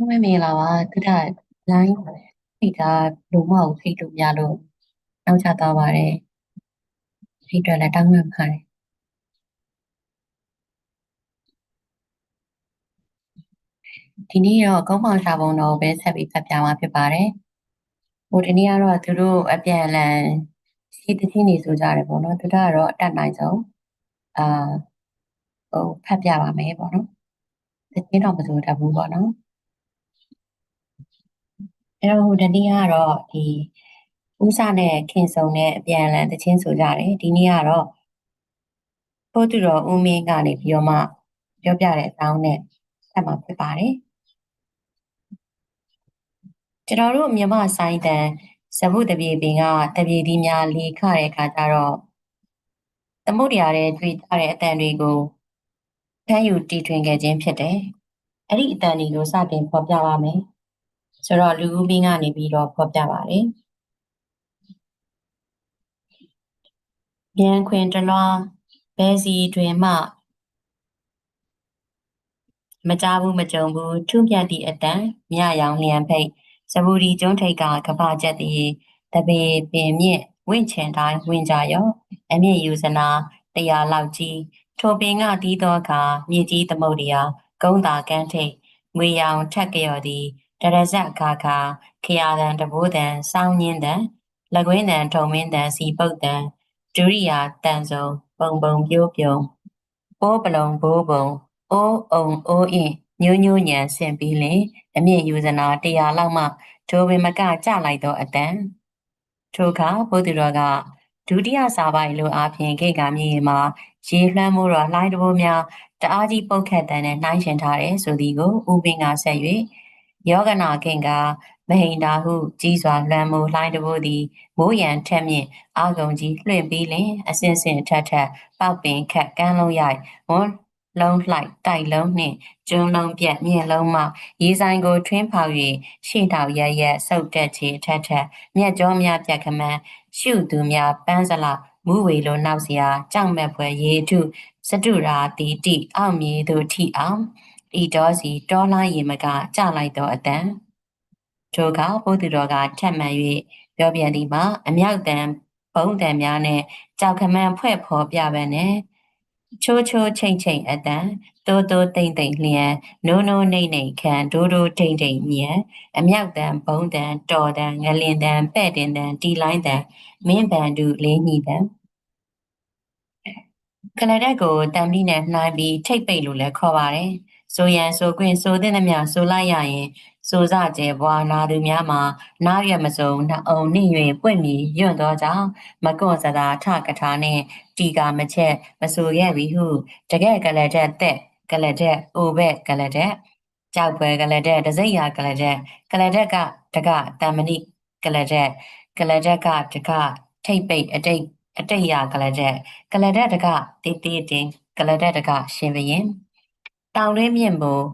မမင်္ဂလာပါသူကလိုင်းဖိတ်တာလုံးမကိုဖိတ်လို့မရလို့နောက်ကျသွားပါတယ်ဖိတ်တယ်လည်းတောင်းပန်ပါတယ်ဒီနေ့တော့ကောင်းပါရှာပုံတော်ပဲဆက်ပြီးဖတ်ပြမှာဖြစ်ပါတယ်ဟိုဒီနေ့ကတော့သူတို့အပြန်အလှန်စီးတချင်းနေဆိုကြတယ်ပေါ့နော်သူတို့ကတော့အတက်နိုင်ဆုံးအာဟိုဖတ်ပြပါမယ်ပေါ့နော်တချင်းတော့မဆိုတတ်ဘူးပေါ့နော် အဲ့တော့ဟိုဒီနေ့ကတော့ဒီဥစားနဲ့ခင်ဆုံနဲ့အပြန်အလှန်တချင်းဆိုကြတယ်ဒီနေ့ကတော့ဖို့သူတော်ဦးမင်းကနေပြီးတော့မှပြောပြတဲ့အကြောင်းနဲ့ဆက်မှာဖြစ်ပါတယ်ကျွန်တော်တို့မြန်မာဆိုင်တန်ဇဗုတပြေပင်ကတပြေဒီများလေခတဲ့အခါကျတော့သမုဒ္ဒရာရဲ့တွေ့ကြတဲ့အတန်တွေကိုဖမ်းယူတီထွင်ခဲ့ခြင်းဖြစ်တယ်။အဲ့ဒီအတန်တွေကိုစတင်ဖော်ပြပါမယ်။ ဆိုတော့လူဦးမင်းကနေပြီးတော့ဖော်ပြပါတယ်။ပြန်ခွင်တလွားဘဲစီတွင်မှမကြဘူးမကြုံဘူးထုမြတ်သည့်အတန်မြရောင်လျံဖိတ်စပူဒီကျွန်းထိပ်ကကဘာချက်တည်းတပေပင်မြင့်ဝင့်ချင်တိုင်းဝင်ကြရော အမြင့်ယူစနာတရားလောက်ကြီးထိုပင်ကတီးသောအခါမြေကြီးသမုတ်တရားကုန်းသာကန်းထိတ်ငွေရောင်ထက်ကြော်သည် တရဇက်အခါခါခရာတန်တဘိုးတန်စောင်းညင်းတန်လက်ကွင်းတန်ထုံမင်းတန်စီပုတ်တန်ဒုရိယာတန်စုံပုံပုံပြိုးပြုံပိုးပလုံဘိုးပုံအိုးအုံအိုးအင်းညိုးညိုးညံဆင်ပြီးလင်အမြင့်ယူဇနာတရားလောက်မှထိုပင်မကကြလိုက်သောအတန်ထိုအခါဘုသူတော်ကဒုတိယစာပိုင်လိုအားဖြင့်ခေကမြေမှာရေလွှမ်းမိုးတော်လှိုင်းတဘိုးများတအားကြီးပုတ်ခတ်တန်နဲ့နှိုင်းရှင်ထားတယ်ဆိုသည်ကိုဥပင်ကဆက်၍ ယောဂနာခင်ကမဟိန်တာဟုကြီးစွာလွှမ်းမိုးလှိုင်းတဘိုးသည်မိုးရန်ထက်မြင့်အာဂုံကြီးလွှင့်ပြီးလင်အစင်စင်ထက်ထက်ပေါက်ပင်ခက်ကန်းလုံးရိုက်ဝွန်လုံးလှိုက်တိုက်လုံးနှင့်ကျွန်းလုံးပြက်မြင့်လုံးမှရေဆိုင်ကိုထွင်းဖောက်၍ရှေ့တောက်ရရက်ဆုပ်တက်ချေထက်ထက်မြက်ကြောများပြက်ခမန်းရှုသူများပန်းစလာမူဝေလိုနောက်စရာကြောက်မက်ဖွယ်ရေထုစတုရာတီတိအောက်မြေသို့ထိအောင် ဤတော်စီတောလားရေမကကြလိုက်သောအတန်ထိုကဘုဒ္ဓတော်ကထက်မှန်၍ပြောပြန်သည်မှာအမြောက်တန်ဘုံတန်များနဲ့ကြောက်ခမန်းဖွဲ့ဖော်ပြပန်းနဲ့ချိုးချိုးချိန်ချိန်အတန်တိုးတိုးတိမ်တိမ်လျံနိုးနိုးနှိမ့်နှိမ့်ခံဒိုးဒိုးထိမ့်ထိမ့်မြန်အမြောက်တန်ဘုံတန်တော်တန်ငလင်တန်ပဲ့တင်တန်တီလိုင်းတန်မင်းပန်တူလေးညီတန်ကလရက်ကိုတံပြီးနဲ့နှိုင်းပြီးထိတ်ပိတ်လို့လည်းခေါ်ပါတယ် ဆိုရန်ဆိုခွင့်ဆိုတဲ့နှမျှဆိုလိုက်ရရင်ဆိုစကျဲဘွာနာသူများမှာနားရမစုံနှအုံနှင့်၍ပွင့်မီညွန့်သောကြောင့်မကွန်စတာထကထာနှင့်တီကာမချက်မဆိုခဲ့ပြီဟုတကယ်ကလရက်တဲ့ကလရက်အိုဘက်ကလရက်ကြောက်ပွဲကလရက်တစိမ့်ရကလရက်ကလရက်ကတကတမဏိကလရက်ကလရက်ကတကထိတ်ပိတ်အတိတ်အတိတ်ရကလရက်ကလရက်တကတေးတေးတင်ကလရက်တကရှင်ဘရင် တောင်တွင်းမြင့်မို့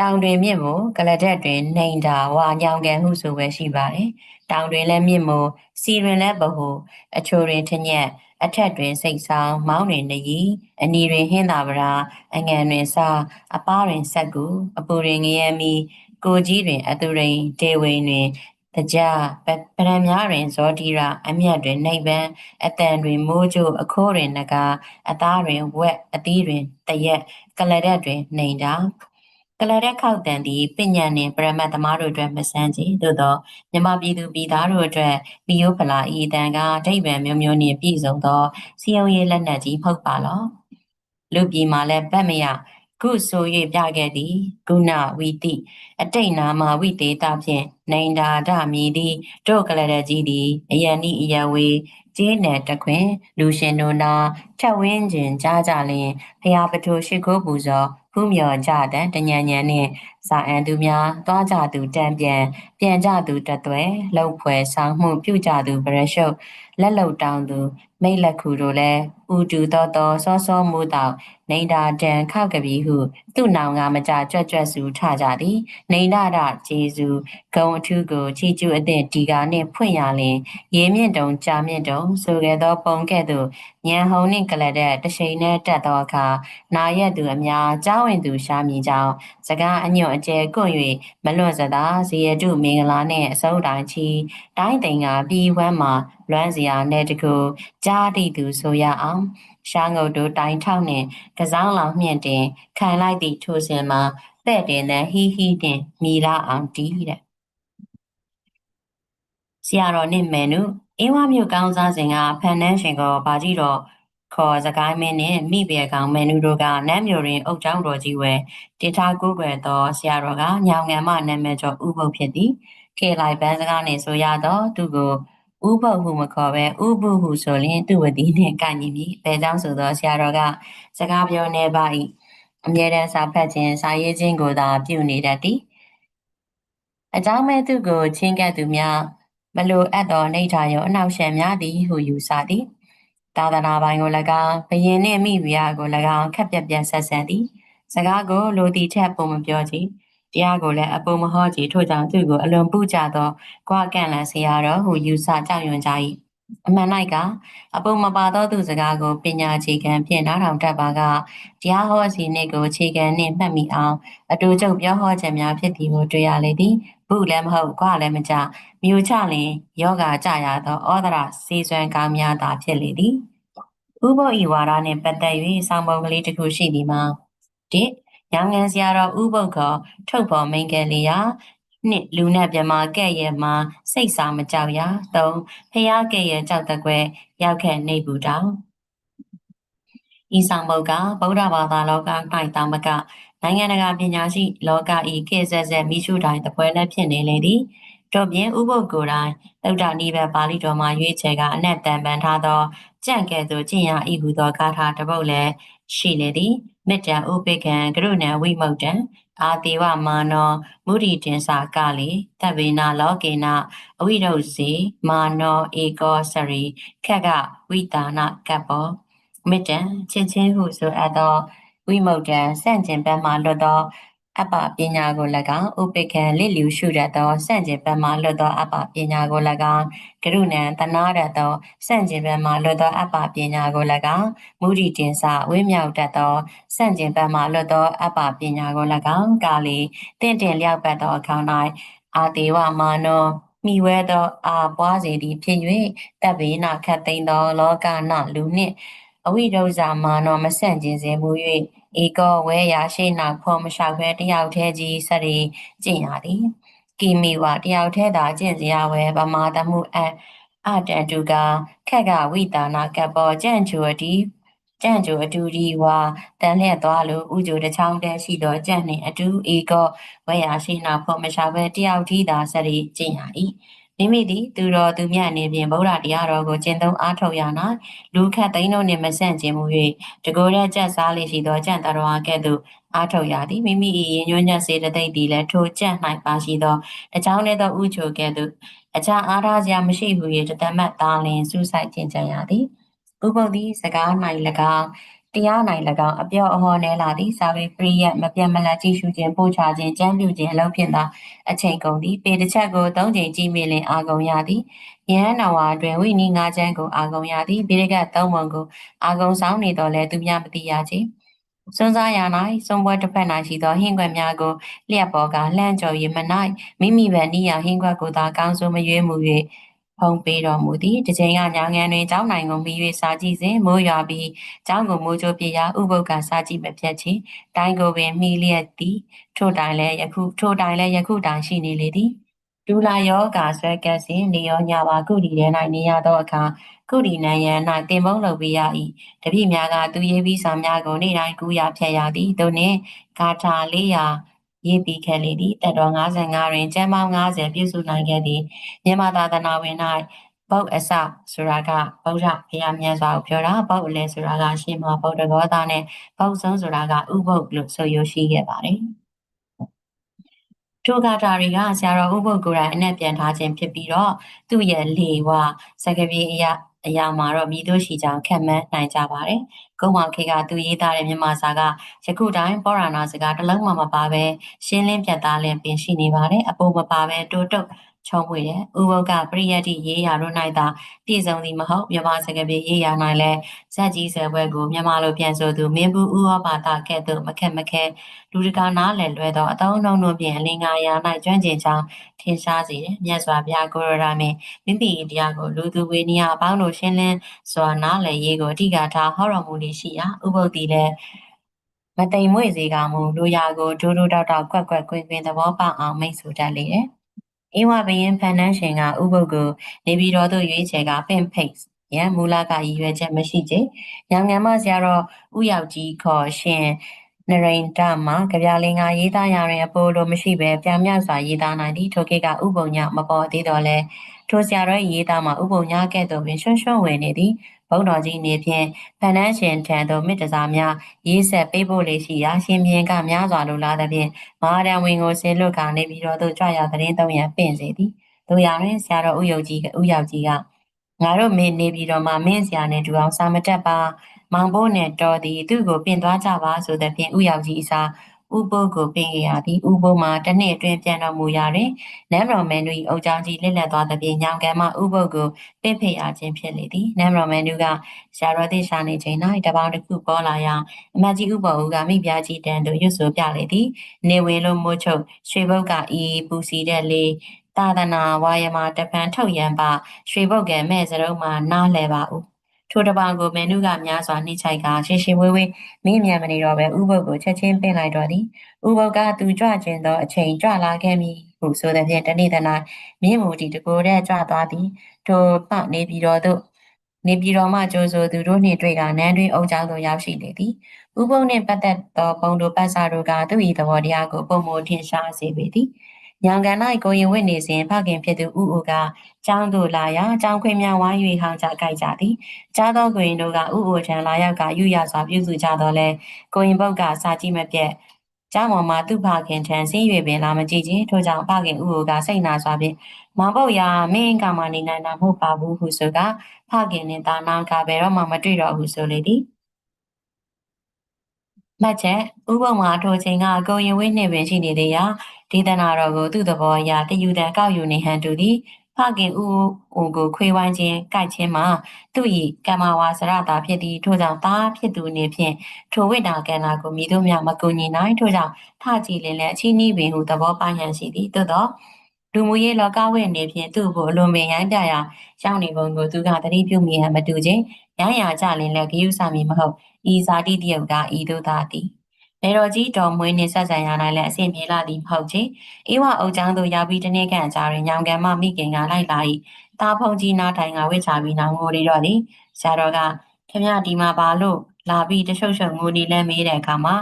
တောင်တွင်မြင့်မို့ကလတက်တွင်နှိမ်တာဝါညောင်ကန်ဟုဆိုပဲရှိပါတယ်။တောင်တွင်လည်းမြင့်မို့စီတွင်လည်းဗဟုအချိုတွင်ထညက်အထက်တွင်စိတ်ဆောင်မောင်းတွင်နရီအနီတွင်ဟင်းသာပရာအငံတွင်စာအပားတွင်ဆက်ကူအပူတွင်ငရဲမီကိုကြီးတွင်အသူရိန်ဒေဝိန်တွင်တကြပရံများတွင်ဇောတိရအမျက်တွင်နှိပ်ပန်းအတန်တွင်မိုးကြိုအခိုးတွင်နဂါအသားတွင်ဝက်အသီးတွင်တရက် ကလရက်တွင်နှိမ်တာကလရက်ခောက်တန်သည်ပညာနှင့်ပရမတ်သမားတို့အတွက်မဆန်းချေသို့သောမြမပြည်သူပြည်သားတို့အတွက်မိယိုဖလာဤတန်ကဒိဗံမျိုးမျိုးနှင့်ပြည့်စုံသောစီယုံရေးလက်နက်ကြီးဖုတ်ပါလောလူပြည်မှာလည်းဗတ်မရခုဆို၍ပြခဲ့သည်ကုဏဝီတိအတိတ်နာမဝိတေတာဖြင့်နိုင်တာဒမီသည်တို့ကလရကြီးသည်အယံဤအယဝေကျေးနယ်တခွင် လူရှင်တို့နာထက်ဝင်းခြင်းကြားကြလျင်ဖျားပထိုးရှိခိုးပူဇော်ဖူးမြော်ကြတဲ့တညံညံနှင့်စာအန်သူများသွားကြသူတံပြန်ပြန်ကြသူတသွဲလှုပ်ဖွယ်ဆောင်မှုပြုကြသူဗရရှုပ်လက်လုံတောင်းသူမိတ်လက်ခုတို့လည်းဥတူတော်တော်စောစောမိုးတောက်နေတာတန်ခောက်ကပီဟု သူ့နောင်ကမကြကြွက်ကြွက်စုထကြသည်နေနာဒဂျေစုဂုံထူးကိုချီကျူအသည့်ဒီကာနှင့်ဖွင့်ရလင်ရေမြင့်တုံကြာမြင့်တုံဆိုခဲ့သောပုံကဲ့သို့ညံဟုံနှင့်ကလတ်တဲ့တရှိန်နဲ့တက်သောအခါနာရက်သူအများကြောင်းဝင်သူရှာမိကြောင်းစကားအညွန့်အကျဲကွန့်၍မလွတ်စသာဇေယတုမင်္ဂလာနှင့်အစုံတိုင်းချီတိုင်းသိင်ကပြည်ဝမ်းမှာလွမ်းစရာနဲ့တကူကြားတိသူဆိုရအောင်ရှားငုတ်တို့တိုင်ထောက်နှင့်ကစားလောင်မြင့်တင်ခံလိုက်သည့်ထိုစဉ်မှာတဲ့တင်တဲ့ဟီဟီတင်မိလာအောင်တီးတဲ့ ဆရာတော်နှင့်မယ်နုအင်းဝမြို့ကောင်းစားစဉ်ကဖန်နှန်းရှင်ကဘာကြီးတော်ခေါ်စကိုင်းမင်းနှင့်မိဘေကောင်မယ်နုတို့ကနမ်းမြို့တွင်အုတ်ကျောင်းတော်ကြီးဝဲတည်ထားကိုးကွယ်သောဆရာတော်ကညောင်ငံမနာမည်ကျော်ဥပုပ်ဖြစ်သည်ခေလိုက်ပန်းစကားနှင့်ဆိုရသောသူကိုဥပုပ်ဟုမခေါ်ပဲဥပုဟုဆိုလျှင်သူဝတိနှင့်ကန့်ညီမည်။ဘဲကြောင့်ဆိုသောဆရာတော်ကစကားပြောနေပါ၏အမြဲတမ်းစာဖတ်ခြင်းစာရေးခြင်းကိုသာပြုနေတတ်သည်အကြောင်းမဲ့သူကိုချင်းကပ်သူများ မလိုအပ်သောနေထာရောအနောက်ရှက်များသည်ဟုယူဆသည်သာသနာပိုင်ကို၎င်းဘယင်နှင့်မိဖုရားကို၎င်းခက်ပြက်ပြက်ဆက်ဆံသည်စကားကိုလိုတီထက်ပုံမပြောချေတရားကိုလည်းအပုံမဟောချေထို့ကြောင့်သူကိုအလွန်ပူကြသောကြွားကန့်လန့်ဆရာတော်ဟုယူဆကြောက်ရွံ့ကြ၏အမှန်၌ကအပုံမပါသောသူစကားကိုပညာအခြေခံဖြင့်နားထောင်တတ်ပါကတရားဟောစီနှင့်ကိုအခြေခံနှင့်မှတ်မိအောင်အတူချုပ်ပြောဟောချက်များဖြစ်သည်ကိုတွေ့ရလေသည် ဘုလည်းမဟုတ်ခွလည်းမကြမြို့ချလင်ယောဂကြရသောဩဒရစေစွမ်းကောင်းများသာဖြစ်လေသည်ဥပုပ်ဤဝါဒနှင့်ပတ်သက်၍ဆောင်းပုံကလေးတစ်ခုရှိသည်မှာ၁ရောင်ငန်းစရာတော်ဥပုပ်ကထုတ်ဖော်မိန်ကလေးရာနှစ်လူနဲ့မြမကဲ့ရဲ့မှာစိတ်စာမကြောက်ရသုံးဖျားကဲ့ရဲ့ကြောက်တဲ့ကွယ်ရောက်ခဲ့နေဘူးတောင်ဤဆောင်ဘုတ်ကဗုဒ္ဓဘာသာလောက၌တောင်မက နိုင်ငံတကာပညာရှိလောကဤကေဆက်ဆက်မိရှုတိုင်းတပွဲလည်းဖြစ်နေလေသည်တို့ပြင်ဥပုပ်ကိုယ်တိုင်သုဒ္ဓနိဗ္ဗာန်ပါဠိတော်မှာရွေးချယ်ကအနက်တန်ပန်ထားသောကြံ့ကဲ့သို့ကျင့်ရဤဟုသောဂါထာတစ်ပုဒ်လည်းရှိလေသည်မေတ္တာဥပိကံကရုဏာဝိမု ക്ത ံအာတိဝမာနောမုဒိတင်္စာကလေသဗ္ဗေနလောကေနအဝိရုစီမာနောဧကောစရိခက်ကဝိတာနကပ္ပောမေတ္တံချင်းချင်းဟုဆိုအပ်သော ဝိမု ക്ത ံစန့်ကျင်ဘက်မှလွတ်သောအပ္ပပညာကို၎င်းဥပိခံလစ်လျူရှုတတ်သောစန့်ကျင်ဘက်မှလွတ်သောအပ္ပပညာကို၎င်းကရုဏံတနာတတ်သောစန့်ကျင်ဘက်မှလွတ်သောအပ္ပပညာကို၎င်းမုဒိတင်္စဝိမြောက်တတ်သောစန့်ကျင်ဘက်မှလွတ်သောအပ္ပပညာကို၎င်းကာလီတင့်တယ်လျောက်ပတ်သောအခါ၌အာတေဝမာနောမိဝဲသောအာပွားစေသည်ဖြစ်၍တပ်ဘေနခတ်သိမ်းသောလောကနလူနှင့်အဝိဒုဇာမာနောမဆန့်ကျင်စေမူ၍ ဧကောဝဲရာရှိနောက်ဖော်မလျှောက်ဘဲတယောက်တည်းကြီးစရီကျင့်ရသည်ကီမီဝတယောက်တည်းသာကျင့်စရာဝဲပမာတမှုအအတန်တူကခက်ကဝိတာနာကပ်ပေါ်ကြံ့ချူအတီကြံ့ကြိုအတူဒီဝါတန်လျက်သွားလို့ဥကြိုတစ်ချောင်းတည်းရှိသောကြံ့နှင့်အတူဧကောဝဲရာရှိနာဖော်မရှာပဲတယောက်ထီးသာစရီကျင့်ရ၏ မိမိသည်သူတော်သူမြတ်အနေဖြင့်ဗုဒ္ဓတရားတော်ကိုကျင့်သုံးအားထုတ်ရ၌လူခတ်သိန်းတို့နှင့်မဆန့်ကျင်မူ၍တကိုယ်တည်းကြက်စားလေးရှိသောကြံ့တော်ကဲ့သို့အားထုတ်ရသည်မိမိ၏ရင်ညွှန်းညက်စေတသိက်သည်လည်းထိုကြံ့၌ပါရှိသောအကြောင်းလေးသောဥချိုကဲ့သို့အခြားအားထားစရာမရှိဟု၍တသမတ်သားလင်စူးစိုက်ကျင့်ကြံရသည်ဥပုပ်သည်စကား၌၎င်း တရား၌၎င်းအပြော့အဟောနဲလာသည်စာပေပရိယတ်မပြတ်မလတ်ကြည့်ရှုခြင်းပို့ချခြင်းကြံပြုခြင်းအလုပ်ဖြင့်သာအချိန်ကုန်သည်ပေတစ်ချက်ကို၃ချိန်ကြည့်မိလင်အာကုန်ရသည်ယဟန်တော်ဝါတွင်ဝိနည်း၅ချမ်းကိုအာကုန်ရသည်ပိရိကသုံးပုံကိုအာကုန်ဆောင်နေတော်လဲသူများမသိရချေစွန်းစားရ၌စွန်ပွဲတစ်ဖက်၌ရှိသောဟင်းခွက်များကိုလျက်ပေါ်ကလှမ်းကြော်ရမ၌မိမိဗန်နီးရဟင်းခွက်ကိုသာကောင်းဆိုမရွေးမှု၍ ဖုံးပေးတော်မူသည်တစ်ချိန်ကညငန်တွင်ကျောင်းနိုင်ကိုမိ၍စာကြည့်စဉ်မိုးရွာပြီးကျောင်းကိုမိုးကြိုပြရာဥပုပ်ကစာကြည့်မပြတ်ချေတိုင်းကိုပင်မိလျက်သည်ထို့တိုင်လည်းယခုထို့တိုင်လည်းယခုတိုင်ရှိနေလေသည်ဒူလာယောဂါဆွဲကပ်စဉ်နေရောညပါကုတီထဲ၌နေရသောအခါကုတီနံရန်၌တင်ပုံးလုပ်ပေးရ၏တပည့်များကသူရေးပြီးဆောင်များကိုနေ့တိုင်းကူးရဖြတ်ရသည်သို့နှင့်ဂါထာ400 ရေးပြီးခဲ့လေသည်တက်တော်55တွင်ကျမ်းပေါင်း90ပြုစုနိုင်ခဲ့သည်မြန်မာသာသနာဝင်၌ဘုတ်အစဆိုတာကဗုဒ္ဓဘုရားမြတ်စွာကိုပြောတာဘုတ်အလဲဆိုတာကရှင်မဗုဒ္ဓဂောသားနဲ့ဘုတ်ဆုံးဆိုတာကဥပုပ်လို့ဆိုရရှိခဲ့ပါတယ်ထိုဂါထာတွေကဆရာတော်ဥပုပ်ကိုယ်တိုင်အနက်ပြန်ထားခြင်းဖြစ်ပြီးတော့သူ့ရဲ့လေဝစကပြေအရာ အရာမှာတော့မြည်တို့ရှိကြောင်းခံမှန်းနိုင်ကြပါတယ်။ကုန်းမောင်ခေကသူရေးသားတဲ့မြန်မာစာကယခုတိုင်းပောရနာစကားတစ်လုံးမှမပါဘဲရှင်းလင်းပြတ်သားလင်းပင်ရှိနေပါတယ်။အပေါ်မပါဘဲတိုးတုတ် ချုံးပွေတယ်။ဥပုပ်ကပရိယတ်တိရေးရာတို့၌သာပြည်စုံသည်မဟုတ်မြန်မာစကားပြေရေးရာ၌လည်းဇက်ကြီးဆယ်ဘွဲကိုမြန်မာလိုပြန်ဆိုသူမင်းဘူးဥဟောပါတာကဲ့သို့မခက်မခဲလူတကာနားလည်လွဲသောအတောင်းအနှုံတို့ဖြင့်အလင်္ကာရာ၌ကျွမ်းကျင်ကြောင်းထင်ရှားစေတယ်။မြတ်စွာဘုရားကိုရရာမင်းမိမိတရားကိုလူသူဝေနီယအပေါင်းတို့ရှင်းလင်းစွာနားလည်ရေးကိုအဓိကထားဟောတော်မူလိရှိရာဥပုပ်သည်လည်းမတိမ်မွေ့စေကမူလူရာကိုဒိုးဒိုးတောက်တောက်ကွက်ကွက်ကွင်းကွင်းသဘောပေါက်အောင်မိတ်ဆိုတတ်လေတယ်။ အေဝဘယင်ဖန်နှန်းရှင်ကဥပုပ်ကိုနေပြည်တော်သို့ရွေးချယ်ကပင့်ဖိတ်ရန်မူလကရည်ရွယ်ချက်မရှိချေ။ညောင်ငံမဆရာတော်ဥယောက်ကြီးခေါ်ရှင်နရိန်တမှာကြပြလင်္ကာရေးသားရာတွင်အပိုလိုမရှိဘဲပြောင်မြောက်စွာရေးသားနိုင်သည်ထိုခေတ်ကဥပုံညမပေါ်သေးတော့လဲထိုဆရာတော်ရေးသားမှာဥပုံညကဲ့သို့ပင်ရွှွှွှွဝင်နေသည် ဘုံတော်ကြီးနေဖြင့်ဖန်နှန်းရှင်ထံသို့မေတ္တာများရေးဆက်ပေးဖို့လေရှိရာရှင်ပြန်ကများစွာလိုလားသဖြင့်မဟာရန်ဝင်ကိုဆင်းလွတ်ကနေပြီးတော့သူကြွရသတင်းသုံးရန်ပင့်စေသည်တို့ရတွင်ဆရာတော်ဥယုတ်ကြီးဥယောက်ကြီးကငါတို့မင်းနေပြီးတော့မှမင်းဆရာနဲ့တူအောင်စာမတက်ပါမောင်ဘိုးနဲ့တော်သည်သူ့ကိုပြင်သွားကြပါဆိုသဖြင့်ဥယောက်ကြီးအစား ဥပုပ်ကိုပင်ရသည်ဥပုပ်မှာတစ်နှစ်အတွင်းပြန်တော်မူရာတွင်နမ်ရော်မန်တို့၏အုပ်ချောင်းကြီးလက်လက်သွားသဖြင့်ညောင်ကံမှဥပုပ်ကိုပင့်ဖိတ်အားခြင်းဖြစ်လေသည်နမ်ရော်မန်တို့ကရှာရောတိရှာနေချိန်၌တပေါင်းတစ်ခုပေါ်လာရာအမကြီးဥပုပ်ကမိဖုရားကြီးတန်သို့ရွတ်ဆိုပြလေသည်နေဝင်လို့မိုးချုပ်ရွှေဘုတ်ကဤပူစီတဲ့လေသာသနာဝါယမတပံထုတ်ရန်ပါရွှေဘုတ်ကဲမဲ့စရုံးမှာနားလဲပါဦး ထိုတပံကိုမင်းတို့ကများစွာနှိမ့်ချိုက်ကရှင်းရှင်းဝေးဝေးမင်းမြန်မနေတော့ပဲဥပုပ်ကိုချက်ချင်းပင့်လိုက်တော့သည်ဥပုပ်ကသူကြွခြင်းသောအချိန်ကြွလာခဲ့ပြီဟုဆိုတဲ့ဖြင့်တနေ့တနေ့မြင်းမူတီတကိုယ်တည်းကြွသွားသည်ထိုပနေပြီးတော့သို့နေပြည်တော်မှကြိုးဆိုသူတို့နှင့်တွေ့ကနန်းတွင်အုံချောင်းသို့ရောက်ရှိလေသည်ဥပုံနှင့်ပတ်သက်သောပုံတို့ပတ်စာတို့ကသူ၏သဘောတရားကိုပုံမထင်ရှားစေပေသည် ညံကန်၌ကိုရင်ဝိနေစဉ်ဖခင်ဖြစ်သူဥဥကကျောင်းသို့လာရာကျောင်းခွင်များဝိုင်း၍ဟောင်းကြကြိုက်ကြသည်ကြားသောကိုရင်တို့ကဥဥထံလာရောက်ကယူရစွာပြုစုကြတော့လဲကိုရင်ဘုတ်ကစာကြည့်မပြတ်ကျောင်းပေါ်မှာသူ့ဖခင်ထံဆင်း၍ပင်လာမကြည့်ချင်းထို့ကြောင့်ဖခင်ဥဥကစိတ်နာစွာဖြင့်မောင်ပုတ်ရာမင်းကမှနေနိုင်တာမဟုတ်ပါဘူးဟုဆိုကဖခင်နှင့်တာနာကဘယ်တော့မှမတွေ့တော့ဘူးဆိုလေသည်မှတ်ချက်ဥပုံမှာထိုချိန်ကကိုရင်ဝင်းနှင့်ပင်ရှိနေသေးရာ ဒေသနာတော်ကိုသူ့သဘောအရတယူတန်ကောက်ယူနေဟန်တူသည်ဖခင်ဦးဦးကိုခွေးဝိုင်းခြင်းကြိုက်ခြင်းမှာသူ၏ကမ္မဝါစရတာဖြစ်သည်ထို့ကြောင့်သားဖြစ်သူအနေဖြင့်ထိုဝိတာကန္နာကိုမိတို့များမကူညီနိုင်ထို့ကြောင့်ထကြည်လင်လည်းအချင်းဤပင်ဟုသဘောပိုင်းဟန်ရှိသည်သို့သောလူမှုရေးလောကဝိနေဖြင့်သူ့ကိုအလွန်ပင်ရိုင်းပြရာရောက်နေပုံကိုသူကသတိပြုမိဟန်မတူခြင်းရိုင်းရာကြလင်လည်းဂယုစမီမဟုတ်ဤဇာတိတယုတ်ကဤတို့သာသည် လေတော်ကြီးတော်မွေးနှင့်ဆက်ဆံရ၌လည်းအဆင်ပြေလာသည်မဟုတ်ချေ။ဧဝအုပ်ချောင်းသို့ရောက်ပြီးတနေ့ခန့်ကြာတွင်ညောင်ကံမမိခင်ကလိုက်လာ၏။တာဖုန်ကြီးနားထိုင်ကဝစ်ချပြီးနောင်ငိုရီတော့သည်။ဆရာတော်ကခင်ဗျဒီမှာပါလို့လာပြီးတရှုပ်ရှုပ်ငိုနေလဲမေးတဲ့အခါမှာ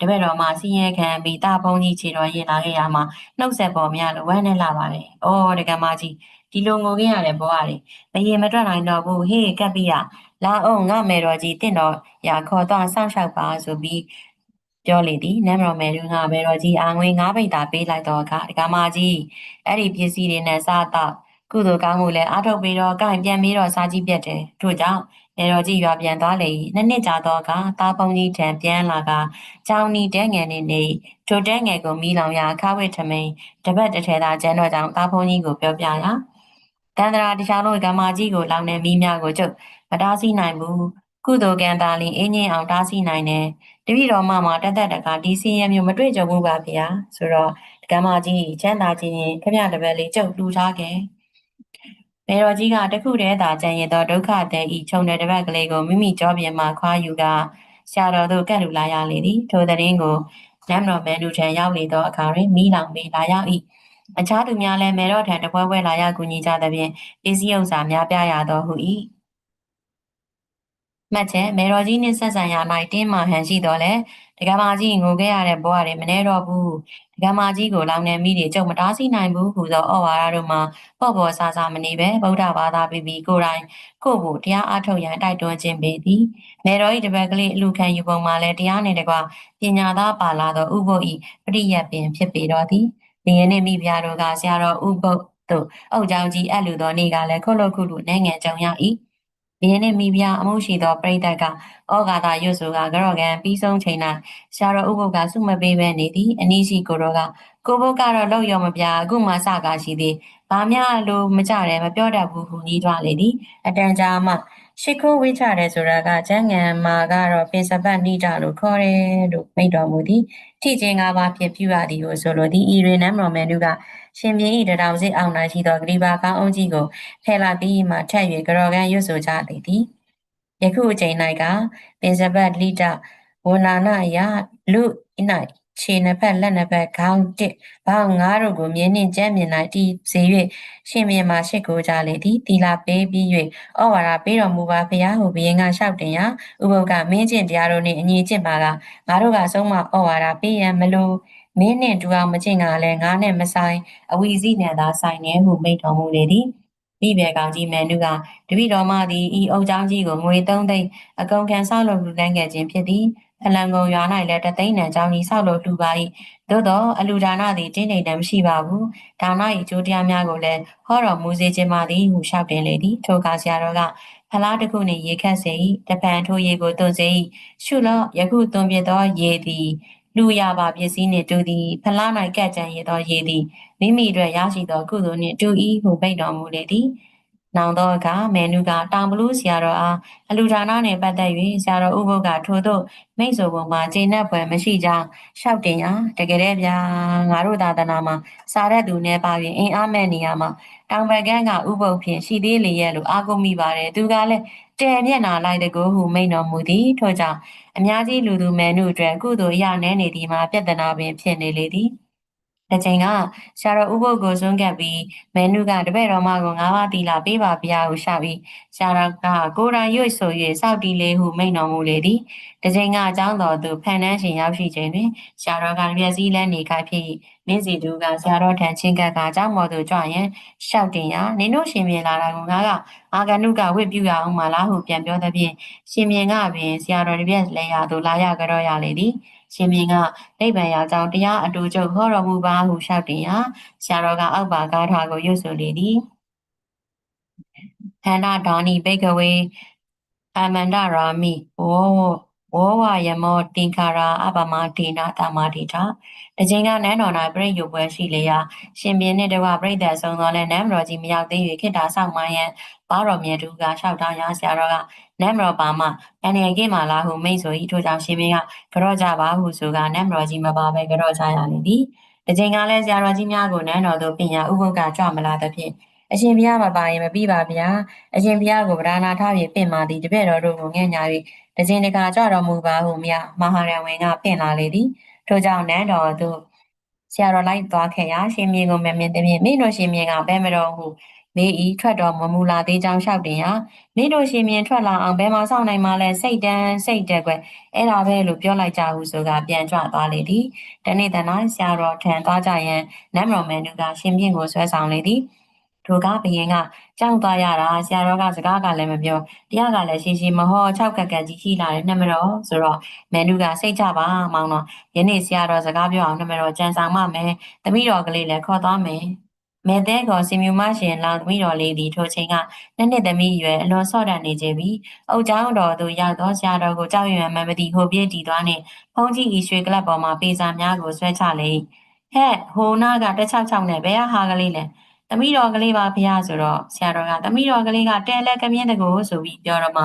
တပည့်တော်မှစီရင်ခံပြီးတာဖုန်ကြီးခြေတော်ရင်လာခဲ့ရမှာနှုတ်ဆက်ပေါ်များလို့ဝမ်းနဲ့လာပါတယ်။အော်တကယ်မကြီးဒီလိုငိုခဲ့ရတယ်ဘောရတယ်။မရေမတွက်နိုင်တော့ဘူးဟေးကပ်ပြီးရလာအောင်ငါမယ်တော်ကြီးတင့်တော်ရခေါ်တော့စောင့်ရှောက်ပါဆိုပြီး ပြောလေသည်နမ်ရော်မယ်လူငါဘယ်တော်ကြီးအာငွေငါးပိတ်သာပေးလိုက်တော့အခါဒကမာကြီးအဲ့ဒီပစ္စည်းတွေနဲ့စားတော့ကုသိုလ်ကောင်းမှုလည်းအားထုတ်ပြီးတော့ကိုင်ပြန်ပြီးတော့စားကြည့်ပြတ်တယ်ထို့ကြောင့်နေတော်ကြီးရွာပြန်သွားလေနှစ်နှစ်ကြာတော့ကသားဖုံကြီးထံပြန်လာကကြောင်နီတဲငယ်နေနေထိုတဲငယ်ကိုမိလောင်ရာခါဝိထမိန်တပတ်တစ်ထဲသာကျန်းတော့ကြောင့်သားဖုံကြီးကိုပြောပြရာတန္တရာတခြားလို့ကမာကြီးကိုလောင်နေမိများကိုကျုပ်မတားဆီးနိုင်ဘူးကုသိုလ်ကံတာလင်အင်းကြီးအောင်တားဆီးနိုင်တယ် တပည့်တော်မမှာတသက်တကာဒီစီရမျိုးမတွေ့ကြဘူးပါဗျာဆိုတော့ကမ္မကြီးချမ်းသာခြင်းခမရတပည့်လေးကြုတ်လူထားခဲ့မေတော်ကြီးကတခုတည်းသာကြံရသောဒုက္ခတဲ့ဤခြုံတဲ့တပတ်ကလေးကိုမိမိကြောပြင်မှခွာယူကဆရာတော်တို့ကန့်လူလာရလေသည်ထိုတဲ့ရင်ကိုနမ်တော်မဲလူထံရောက်လေသောအခါတွင်မိလောင်ပေးလာရောက်၏အခြားသူများလည်းမေတော်ထံတပွဲပွဲလာရောက်ကူညီကြသဖြင့်ပစ္စည်းဥစ္စာများပြားရသောဟု၏ မှတ်ချက်မေတော်ကြီးနှင့်ဆက်ဆံရ၌တင်းမာဟန်ရှိတော်လဲဒကမာကြီးငိုခဲ့ရတဲ့ဘဝတွေမနှဲတော့ဘူးဒကမာကြီးကိုလောင်နေမိတွေကြုံမတားဆီးနိုင်ဘူးဟူသောဩဝါဒတို့မှာပေါ့ပေါ်ဆာဆာမနေပဲဗုဒ္ဓဘာသာပြီးပြီးကိုယ်တိုင်ကိုယ့်ကိုတရားအားထုတ်ရန်တိုက်တွန်းခြင်းပေသည်မေတော်၏တပတ်ကလေးအလူခံယူပုံမှာလည်းတရားနှင့်တကွပညာသားပါလာသောဥပုပ်၏ပရိယတ်ပင်ဖြစ်ပေတော်သည်ဘင်းနှင့်မိဖုရားတို့ကဆရာတော်ဥပုပ်တို့အုတ်ကြောင်ကြီးအပ်လူသောနေ့ကလည်းခုတ်လို့ခုလို့နိုင်ငံကြုံရ၏ ရင်နှင့်မိဖုရားအမှုရှိသောပရိသတ်ကဩဃာတရွတ်ဆိုကကြော့ကန်ပြီးဆုံးချိန်၌ဆရာတော်ဥပုပ်ကစုမပေးဘဲနေသည်အနည်းရှိကိုတော့ကကိုဘုတ်ကတော့လောက်ရောမပြအခုမှစကားရှိသည်ဘာများလို့မကြတယ်မပြောတတ်ဘူးဟူကြီးထွားလေသည်အတန်ကြာမှ ရှ िख ိုးဝိချတယ်ဆိုတာကကျန်းငံမာကတော့ပင်စပတ်နိဒလို့ခေါ်တယ်လို့မိန့်တော်မူသည်ထိချင်းငါးပါးဖြင့်ပြုရသည်ကိုဆိုလိုသည်ဤတွင်နမ်းတော်မယ်လူကရှင်ပြင်းဤတထောင်စစ်အောင်၌ရှိသောဂရိပါကောင်းအောင်ကြီးကိုဖဲလာပြီးမှထက်၍ကြော်ကန်ရွတ်ဆိုကြသည်သည်ယခုအချိန်၌ကပင်စပတ်လိတဝနာနာယလူ၌ ခြေနှစ်ဖက်လက်နှစ်ဖက်ခေါင်းတစ်ဘောင်းငါးတို့ကိုမြင်းနှင့်ကြမ်းမြင်၌တည်စေ၍ရှင်မြင်မှာရှိကိုကြလေသည်တီလာပေးပြီး၍ဩဝါဒပေးတော်မူပါဖရာဟုဘုရင်ကလျှောက်တင်ရာဥပုပ်ကမင်းကျင့်တရားတို့နှင့်အညီကျင့်ပါကငါတို့ကဆုံးမဩဝါဒပေးရန်မလိုမင်းနှင့်တူအောင်မကျင့်ကလည်းငါနဲ့မဆိုင်အဝီစီနဲ့သာဆိုင်နေဟုမိန့်တော်မူလေသည် မိဘကောင်ကြီးမန်နုကတပိတော်မသည်ဤအုပ်ချောင်းကြီးကိုငွေ၃သိန်းအကုန်ခံဆောက်လုပ်လူတန်းခဲ့ခြင်းဖြစ်သည်အလံကုန်ရွာ၌လည်းတသိန်းနံကြောင်းကြီးဆောက်လုပ်လှူပါ၏သို့သောအလူဒါနသည်တင်းနေတမ်းမရှိပါဘူးဒါန၏အကျိုးတရားများကိုလည်းဟောတော်မူစေခြင်းပါသည်ဟုလျှောက်တင်လေသည်ထိုအခါဆရာတော်ကဖလားတစ်ခုနှင့်ရေခတ်စေ၏တပံထိုရေကိုသွန်စေ၏ရှုလော့ယခုသွန်ပြသောရေသည် လူရပါပစ္စည်းနှင့်တူသည်ဖလား၌ကက်ကြံရသောရေသည်မိမိအတွက်ရရှိသောကုသိုလ်နှင့်တူ၏ဟုပိတ်တော်မူလေသည်နောင်သောအခါမယ်နုကတောင်ဘလူးဆရာတော်အားအလူဒါနနှင့်ပတ်သက်၍ဆရာတော်ဥပုပ်ကထို့သို့မိတ်ဆိုပုံမှာခြေနှက်ပွဲမရှိကြောင်းရှောက်တင်ရာတကယ်တည်းဗျာငါတို့သာသနာမှာစားတဲ့သူနဲ့ပါရင်အင်အားမဲ့နေရမှာ တောင်ဘက်ကန်းကဥပုပ်ဖြင့်ရှိသေးလေရဲ့လို့အားကိုးမိပါတယ်သူကလည်းတဲမျက်နာလိုက်တကူဟုမိန်တော်မူသည်ထို့ကြောင့်အများကြီးလူသူမယ်နုအတွက်ကုသိုလ်ရနဲနေသည်မှာပြဿနာပင်ဖြစ်နေလေသည် တစ်ချိန်ကဆရာတော်ဥပုပ်ကိုစွန့်ကပ်ပြီးမဲနုကတပည့်တော်မကိုငါးပါးတီလာပေးပါဗျာဟုရှာပြီးဆရာတော်ကကိုရန်ရွတ်ဆို၍စောက်တီလေးဟုမိန့်တော်မူလေသည်တစ်ချိန်ကအကြောင်းတော်သူဖန်နှန်းရှင်ရောက်ရှိခြင်းတွင်ဆရာတော်ကမျက်စိလန်းနေခိုက်ဖြစ်မင်းစီသူကဆရာတော်ထံချင်းကပ်ကအကြောင်းမော်သူကြွရင်ရှောက်တင်ရာနင်တို့ရှင်မြင်လာတာကငါကအာဂနုကဝတ်ပြူရအောင်မလားဟုပြန်ပြောသဖြင့်ရှင်မြင်ကပင်ဆရာတော်တပြက်လက်ရသို့လာရကြတော့ရလေသည် ရှင်မြင်းကနိဗ္ဗာန်ရောက်ကြောင်းတရားအတူချုပ်ဟောတော်မူပါဟုလျှောက်တင်ရာဆရာတော်ကအောက်ပါကားထာကိုရွတ်ဆိုလေသည်ခန္ဓာဒါနိဘိကဝေအမန္တရာမိဝော ဝောဝယမောတင်္ခါရာအပမဒေနာတမတိတာတခြင်းကနန်းတော်၌ပြိယုပွဲရှိလေရာရှင်ပြင်းနှင့်တကွပြိတ္တဆုံးသောလည်းနန်းတော်ကြီးမရောက်သေး၍ခိတ္တာဆောင်မယံပါတော်မြတ်သူကလျှောက်ထားရာဆရာတော်ကနမ်ရောပါမအန်ရကိမာလာဟုမိတ်ဆို၏ထို့ကြောင့်ရှင်မင်းကကြော့ကြပါဟုဆိုကနမ်ရောကြီးမပါပဲကြော့ကြရလေသည်တချိန်ကလည်းဆရာတော်ကြီးများကိုနန်းတော်သို့ပညာဥပုပ်ကကြွမလာသဖြင့်အရှင်ဘုရားမပါရင်မပြီးပါဗျာအရှင်ဘုရားကိုဗဒနာထားပြီးပင့်ပါသည်တပည့်တော်တို့ကိုငဲ့ညာ၍ တခြင်းတကာကြွတော်မူပါဟုမြမဟာရဝင်ကပင့်လာလေသည်ထို့ကြောင့်နန်းတော်သို့ဆရာတော်လိုက်သွားခဲ့ရာရှင်မြေကိုမမြင်သည်ဖြင့်မိတို့ရှင်မြေကဘဲမတော်ဟုမေးဤထွက်တော်မမူလာသေးကြောင်းလျှောက်တင်ရာမိတို့ရှင်မြင်ထွက်လာအောင်ဘယ်မှာစောင့်နိုင်မှလဲစိတ်တန်းစိတ်တက်ကွယ်အဲ့ဒါပဲလို့ပြောလိုက်ကြဟုဆိုကပြန်ကြွသွားလေသည်တနေ့တနေ့ဆရာတော်ထံသွားကြရန်နမ်မော်မန်နုကရှင်ပြင်းကိုဆွဲဆောင်လေသည် ထိုကဘယင်ကကြောက်သွားရတာဆရာတော်ကစကားကလည်းမပြောတရားကလည်းရှင်းရှင်းမဟော၆ကက်ကက်ကြီးရှိလာတယ်နှမတော်ဆိုတော့မန်နုကစိတ်ချပါမောင်တော့ယနေ့ဆရာတော်စကားပြောအောင်နှမတော်ကြံဆောင်မမယ်တမိတော်ကလေးလည်းခေါ်သွားမယ်မဲတဲ့ကောစင်မြူမရှင်လောင်သမီးတော်လေးသည်ထိုချိန်ကနှစ်နှစ်သမီးအရွယ်အလွန်ဆော့တန်နေကြပြီ။အုတ်ကျောင်းတော်သို့ရောက်သောဆရာတော်ကိုကြောက်ရွံ့မှန်မသိဟိုပြေးတည်သွားနှင့်ဖုန်ကြီးဤရွှေကလပ်ပေါ်မှာပေစာများကိုဆွဲချလေ။ဟဲ့ဟိုနာကတချောက်ချောက်နဲ့ဘယ်ဟာကလေးလဲ။ သမီးတော်ကလေးပါဖះဆိုတော့ဆရာတော်ကသမီးတော်ကလေးကတဲလက်ကမြင်းတကိုဆိုပြီးပြောတော့မှ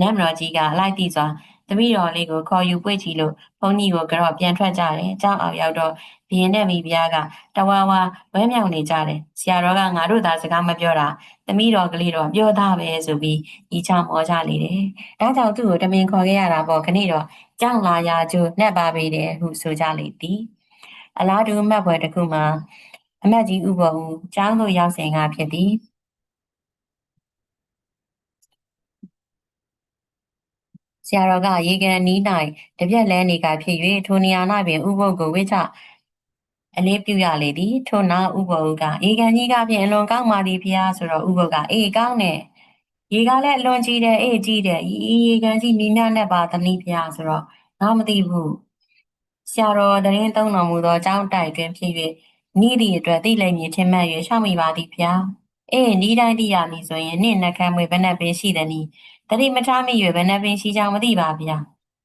နမ်တော်ကြီးကအလိုက်တိစွာသမီးတော်လေးကိုခေါ်ယူပွေ့ချီလို့ဘုန်းကြီးကိုကြော့ပြန်ထွက်ကြတယ်။ကျောင်းအောင်ရောက်တော့ဘီရင်နဲ့မိဖုရားကတဝါဝါဝဲမြောင်နေကြတယ်။ဆရာတော်ကငါတို့သာစကားမပြောတာသမီးတော်ကလေးတော့ပြောသားပဲဆိုပြီးဤချမောကြလေတယ်။ဒါကြောင့်သူ့ကိုတမင်ခေါ်ခဲ့ရတာပေါ့ခဏတော့ကျောင်းလာရာကျိုးနှက်ပါပေတယ်ဟုဆိုကြလေသည်။အလားတူမှတ်ပွဲတစ်ခုမှာ အမတ်ကြီးဥပ္ပဦးကျောင်းသို့ရောက်စဉ်ကဖြစ်သည်။ဆရာတော်ကရေကန်နီး၌တပြက်လဲနေကဖြစ်၍ထိုနေရာ၌ပင်ဥပုပ်ကိုဝိချအလေးပြုရလေသည်ထို့နောက်ဥပုပ်ကရေကန်ကြီးကဖြင့်အလွန်ကောင်းပါသည်ဖျားဆိုတော့ဥပုပ်ကအေးကောင်းတယ်ရေကလည်းအလွန်ကြီးတယ်အေးကြီးတယ်ဤရေကန်ကြီးမိမြနဲ့ပါသနည်းဖျားဆိုတော့ငါမသိဘူးဆရာတော်တရင်သုံးတော်မူသောအကြောင်းတိုက်တွင်ဖြစ်၍ ဤသည့်အတွက်သိလိမ့်မည်ထင်မှတ်၍ရှောက်မိပါသည်ဖျားအေးနီးတိုင်းသိရမည်ဆိုရင်နင့်နှကမ်းမွေဘယ်နှပင်ရှိသနည်းတတိမထားမိ၍ဘယ်နှပင်ရှိကြောင်းမသိပါဗျာ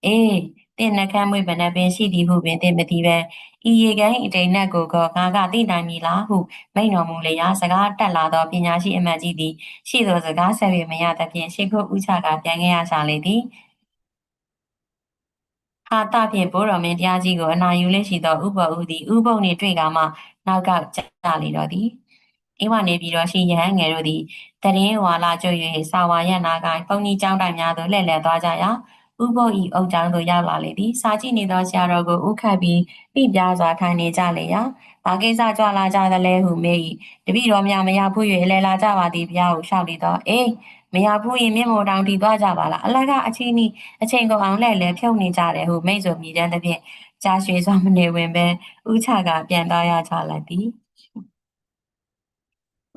အေးတင့်နှကမ်းမွေဘယ်နှပင်ရှိသည်ဟုပင်သိမသိပဲဤရေကန်အတိန်နက်ကိုကငါကသိနိုင်မည်လားဟုမိန်တော်မူလျာစကားတက်လာသောပညာရှိအမတ်ကြီးသည်ရှိသောစကားဆက်၍မရသဖြင့်ရှေခုဥချကပြန်ခဲ့ရကြလေသည်ဟာတဖြင့်ဘိုးတော်မင်းတရားကြီးကိုအနာယူလေးရှိသောဥပဥသည်ဥပုံနှင့်တွေ့ကမှ နောက်ကကြလေတော်သည်အိဝနေပြီးတော့ရှိရဟန်းငယ်တို့သည်တရင်ဝါလာကျွ၍စာဝါရနာကိုဘုံကြီးကျောင်းတိုင်များသို့လှည့်လည်သွားကြရာဥပုပ်ဤအုတ်ကျောင်းသို့ရောက်လာလေသည်စာကြည့်နေသောဆရာတော်ကိုဥခတ်ပြီးပြပြစွာထိုင်နေကြလေရာဘာကိစ္စကြွလာကြသလဲဟုမေး၏တပည့်တော်များမရဖူး၍လဲလာကြပါသည်ဘုရားဟုလျှောက်လေတော့အေးမရဖူးရင်မြင့်မို့တောင်တီသွားကြပါလားအလကအချင်းဤအချိန်ကုန်အောင်လှည့်လဲဖြုတ်နေကြတယ်ဟုမိတ်ဆိုမြည်တမ်းသဖြင့် ကြာရွှေစွာမနေဝင်ပဲဥချကပြန်သွားရကြလိုက်သည်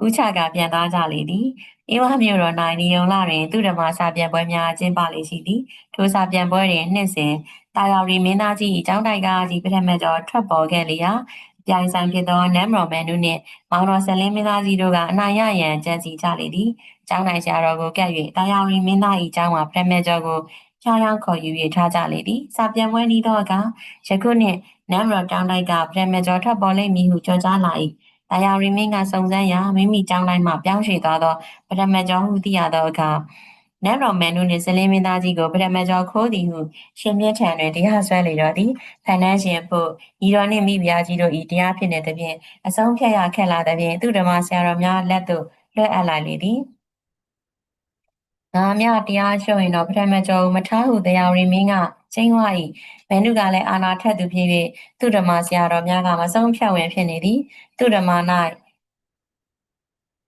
ဥချကပြန်သွားကြလေသည်ဧဝမြို့တော်၌နေုံလာတွင်သူဓမ္မစာပြန်ပွဲများကျင်းပလေရှိသည်ထိုစာပြန်ပွဲတွင်နှစ်စဉ်တာယာရီမင်းသားကြီးကျောင်းတိုက်ကကြီးပထမကျော်ထွက်ပေါ်ခဲ့လျာပြိုင်ဆိုင်ဖြစ်သောနမ်မော်မန်တို့နှင့်မောင်တော်ဆလင်းမင်းသားကြီးတို့ကအနိုင်ရရန်ကြံစီကြလေသည်ကျောင်းတိုင်ဆရာတော်ကိုကပ်၍တာယာရီမင်းသား၏ကျောင်းမှာပထမကျော်ကို ဖြားယောင်းခေါ်ယူ၍ထားကြလေသည်စာပြန်ပွဲနီးသောအခါယခုနှင့်နမ်မော်တောင်းတိုက်ကပထမကျော်ထွက်ပေါ်လိမ့်မည်ဟုကြော်ကြားလာ၏။ဒါယာရီမင်းကစုံစမ်းရာမိမိကျောင်းတိုင်းမှပြောင်းရွှေ့သွားသောပထမကျော်ဟုသိရသောအခါနတ်တော်မန်တို့နှင့်ဇလင်းမင်းသားကြီးကိုပထမကျော်ခိုးသည်ဟုရှင်မြတ်ထံတွင်တရားဆွဲလေတော့သည်ဖန်နှန်းရှင်ဖို့ဤတော်နှင့်မိဖုရားကြီးတို့ဤတရားဖြစ်နေသဖြင့်အဆုံးဖြတ်ရခက်လာသဖြင့်သူဓမ္မဆရာတော်များလက်သို့လွှဲအပ်လိုက်လေသည် ငါမြတရားရှုံရင်တော့ပထမကျော်မထားဟုတရားရီမင်းကချင်းဝါ၏မင်းတို့ကလည်းအာနာထက်သူဖြစ်၍သူဓမ္မဆရာတော်များကမဆုံးဖြတ်ဝင်ဖြစ်နေသည်သူဓမ္မ၌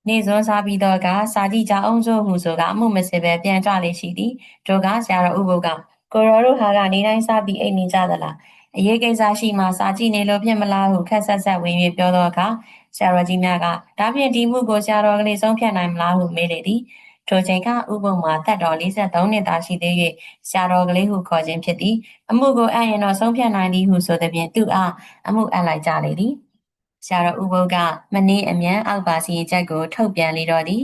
နေစွန်းစားပြီးတော့ကစာကြည့်ကြအောင်စို့ဟုဆိုကအမှုမစစ်ပဲပြန်ကြလေရှိသည်တို့ကဆရာတော်ဥပုပ်ကကိုရောတို့ဟာကနေတိုင်းစားပြီးအိတ်နေကြသလားအရေးကိစ္စရှိမှစာကြည့်နေလို့ဖြစ်မလားဟုခက်ဆက်ဆက်ဝင်၍ပြောတော့အခါဆရာတော်ကြီးများကဒါဖြင့်ဒီမှုကိုဆရာတော်ကလေးဆုံးဖြတ်နိုင်မလားဟုမေးလေသည် ထိုချိန်ကဥပုံမှာတက်တော်43နှစ်သားရှိသေး၍ဆရာတော်ကလေးဟုခေါ်ခြင်းဖြစ်သည်အမှုကိုအပ်ရင်တော့ဆုံးဖြတ်နိုင်သည်ဟုဆိုသည်ဖြင့်သူအားအမှုအပ်လိုက်ကြလေသည်ဆရာတော်ဥပုပ်ကမနေ့အမြန်အောက်ပါစီချက်ကိုထုတ်ပြန်လေတော့သည်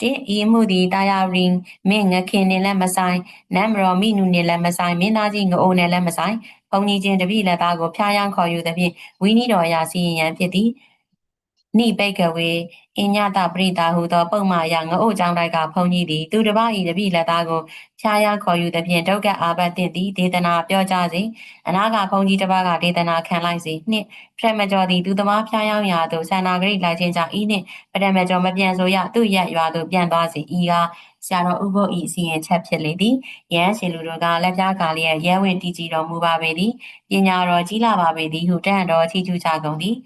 တင်းဤမှုသည်တာယာရင်မင်းငခင်နေလည်းမဆိုင်နမ်မရောမိနုနေလည်းမဆိုင်မင်းသားကြီးငအိုနေလည်းမဆိုင်ဘုံကြီးချင်းတပိလက်သားကိုဖျားယောင်းခေါ်ယူသည်ဖြင့်ဝီနီတော်ရာစီရင်ရန်ဖြစ်သည် နိပိတ်ကဝေအညတပရိတာဟုသောပုံမှန်အရငအို့ကြောင့်တိုက်ကဘုန်းကြီးသည်သူတစ်ပါး၏တပိလက်သားကိုဖြားရခေါ်ယူသည်ဖြင့်ဒုက္ခအာဘတ်တင်သည်ဒေသနာပြောကြစေအနာကဘုန်းကြီးတစ်ပါးကဒေသနာခံလိုက်စေနှင့်ပရမကျော်သည်သူသမားဖြားယောင်းရာသို့ဆန္နာဂရိလိုက်ခြင်းကြောင့်ဤနှင့်ပရမကျော်မပြန်ဆိုရသူ့ရက်ရွာသို့ပြန်သွားစေဤကဆရာတော်ဥပုပ်ဤစီရင်ချက်ဖြစ်လေသည်ရဟန်းရှင်လူတို့ကလက်ပြားကာလျက်ရဲဝင်တည်ကြည်တော်မူပါပေသည်ပညာတော်ကြီးလာပါပေသည်ဟုတန်တော်ချီးကျူးကြကုန်သည်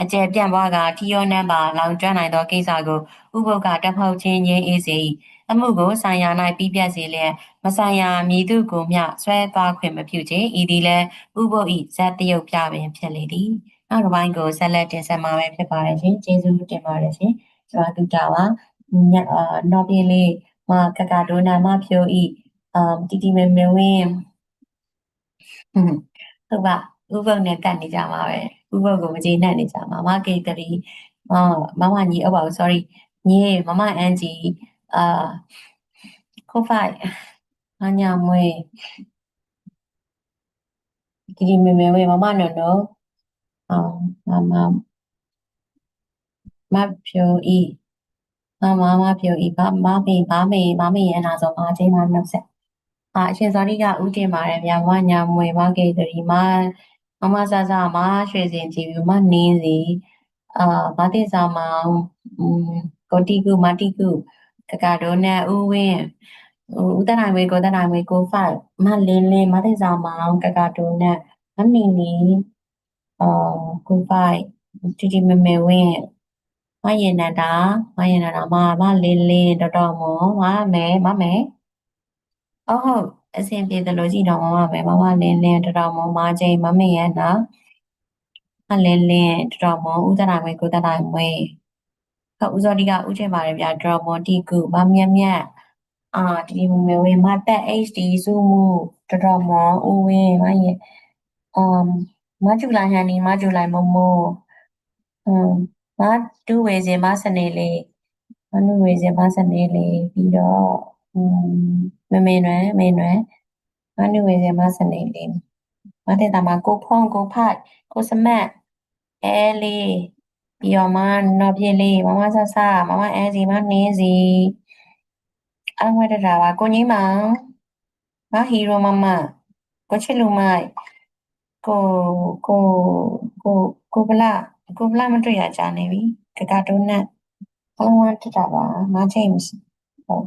အကျယ်ပြန့်ပွားကထီယောနံပါလောင်ကျွမ်းနိုင်သောကိစ္စကိုဥပုပ်ကတဖောက်ချင်းငင်းအေးစေ၏အမှုကိုဆိုင်ရာ၌ပြီးပြတ်စေလျက်မဆိုင်ရာမည်သူကိုမျှဆွဲသွားခွင့်မပြုချေဤသည်လည်းဥပုပ်၏ဇတ်တရုပ်ပြပင်ဖြစ်လေသည်နောက်တစ်ပိုင်းကိုဆက်လက်တင်ဆက်မှာပဲဖြစ်ပါတယ်ရှင်ကျေးဇူးတင်ပါတယ်ရှင်ကျွန်တော်တူတာပါညအာနော်ပြေးလေးမကကဒိုနာမဖြိုဤအမ်တီတီမေမေဝင်းဟုတ်ပါဥပုပ်နဲ့တက်နေကြမှာပဲ ဥပုပ်ကိုမကျေနပ်နေကြမှာမကေတရီမမမညီဟုတ်ပါဘူး sorry ညီမမအန်ဂျီအာခိုဖိုင်အညာမွေဒီဒီမေမေဝေမမနော်နော်အာမမမဖြိုဤမမမဖြိုဤဘာမမေဘာမေဘာမေအနာဆိုအားချင်းမနှုတ်ဆက်အာအရှင်ဇာတိကဥတင်ပါတယ်ဗျာမညာမွေမကေတရီမ မမဆဆမရွှေစင်ကြည်ဘူးမနင်းစီအာဘာတိစာမောင်ကိုတိကုမတိကုကကဒေါနဲ့ဥဝင်းဦးတနိုင်ဝေကိုတနိုင်ဝေကိုဖိုက်မလင်းလင်းမတိစာမောင်ကကဒေါနဲ့မမီနီအာကိုဖိုက်တီတီမမေဝင်းမယင်နတာမယင်နတာမမလင်းလင်းတော်တော်မောမမဲမမဲအော်ဟုတ် အဆင်ပြေတယ်လို့ကြည့်တော့မမပဲမမလင်းလင်းတော်တော်မောမချင်းမမေရနာအလင်းလင်းတော်တော်မောဦးတနိုင်ဝေကိုတနိုင်ဝေဟုတ်ဦးစောတိကဦးချင်ပါတယ်ဗျာတော်မောတီကုမမြက်မြက်အာဒီမဝေမတက် HD စုမှုတော်တော်မောဦးဝင်းမရဲ့အမ်မကျူလိုက်ဟန်နီမကျူလိုက်မမို့အမ်မတူဝေစင်မစနေလေးမနုဝေစင်ပါစနေလေးပြီးတော့อืม မမေနွယ်မေနွယ်မနုဝေစင်ပါစနေလေးမတဲ့တာမှာကိုဖုံးကိုဖိုက်ကိုစမတ်အဲလေးပြီးတော့မနော်ပြည့်လေးမမဆဆမမအဲစီမနင်းစီအဝတ်တတာပါကိုကြီးမောင်မဟီရိုမမကိုချစ်လူမိုက်ကိုကိုကိုကိုဗလာကိုဗလာမတွေ့ရကြနေပြီကကတုံးနဲ့အလုံးဝတက်တာပါမချိန်မရှိဟုတ်